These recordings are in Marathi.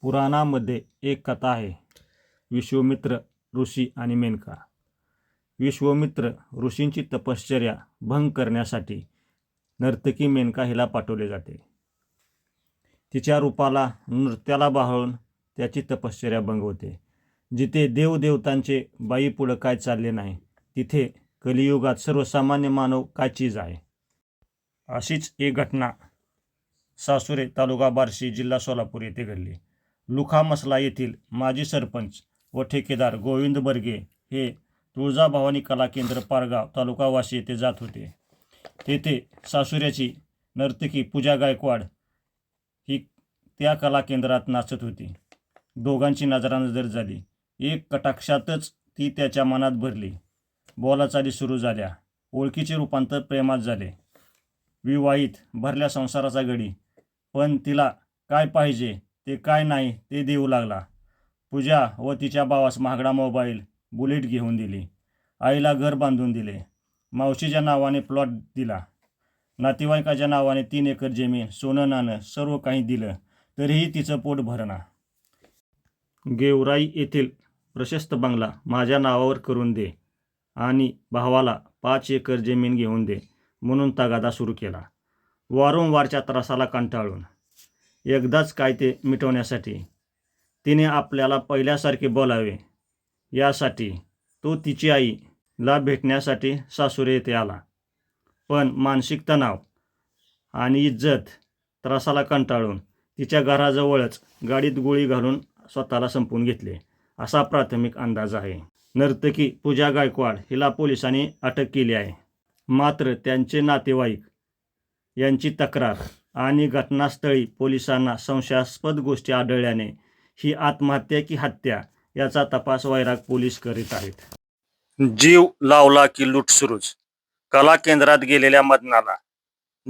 पुराणामध्ये एक कथा आहे. विश्वमित्र ऋषी आणि मेनका. विश्वमित्र ऋषींची तपश्चर्या भंग करण्यासाठी नर्तकी मेनका हिला पाठवले जाते. तिच्या रूपाला नृत्याला बाहळून त्याची तपश्चर्या भंग होते जिथे देवदेवतांचे बाई पुढं काय चालले नाही तिथे कलियुगात सर्वसामान्य मानव काय चीज आहे? अशीच एक घटना सासुरे तालुका बार्शी जिल्हा सोलापूर येथे घडली. लुखामसला येथील माजी सरपंच व ठेकेदार गोविंद बर्गे हे तुळजाभवानी कला केंद्र पारगाव तालुकावासी येथे जात होते. तेथे सासुऱ्याची नर्तकी पूजा गायकवाड ही त्या कला केंद्रात नाचत होती. दोघांची नजरानजर झाली एक कटाक्षातच ती त्याच्या मनात भरली. बोलाचाली सुरू झाल्या. ओळखीचे रूपांतर प्रेमात झाले. विवाहित भरल्या संसाराचा गडी. पण तिला काय पाहिजे ते काय नाही ते देऊ लागला. पूजा व तिच्या भावास महागडा मोबाईल बुलेट घेऊन दिली. आईला घर बांधून दिले. मावशीच्या नावाने प्लॉट दिला. नातेवाईकाच्या नावाने तीन एकर जमीन सोनं नाणं सर्व काही दिलं तरीही तिचं पोट भरणा. गेवराई येथील प्रशस्त बंगला माझ्या नावावर करून दे आणि भावाला पाच एकर जमीन घेऊन दे म्हणून तगादा सुरू केला. वारंवारच्या त्रासाला कंटाळून. एकदाच काय ते मिटवण्यासाठी. तिने आपल्याला पहिल्यासारखे बोलावे. यासाठी तो तिची आईला भेटण्यासाठी सासुरे येथे आला. पण मानसिक तणाव आणि इज्जत त्रासाला कंटाळून तिच्या घराजवळच गाडीत गोळी घालून स्वतःला संपवून घेतले. असा प्राथमिक अंदाज आहे. नर्तकी पूजा गायकवाड हिला पोलिसांनी अटक केली आहे. मात्र त्यांचे नातेवाईक यांची तक्रार आणि घटनास्थळी पोलिसांना संशयास्पद गोष्टी आढळल्याने ही आत्महत्या की हत्या याचा तपास वैराग पोलीस करीत आहेत. जीव लावला की लूट सुरूच. कला केंद्रात गेलेल्या मदनाला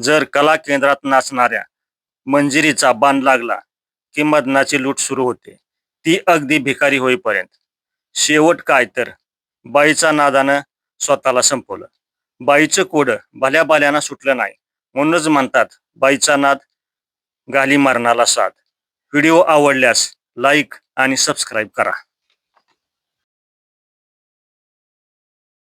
जर कला केंद्रात नाचणाऱ्या मंजिरीचा बाण लागला की मदनाची लूट सुरू होते. ती अगदी भिकारी होईपर्यंत. शेवट काय तर बाईचा नादानं स्वतःला संपवलं. बाईचं कोड भल्या बाल्यानं सुटलं नाही. म्हणूनच म्हणतात बाईचा नाद गाली मारणाला साथ व्हिडिओ आवडल्यास लाईक आणि सबस्क्राईब करा.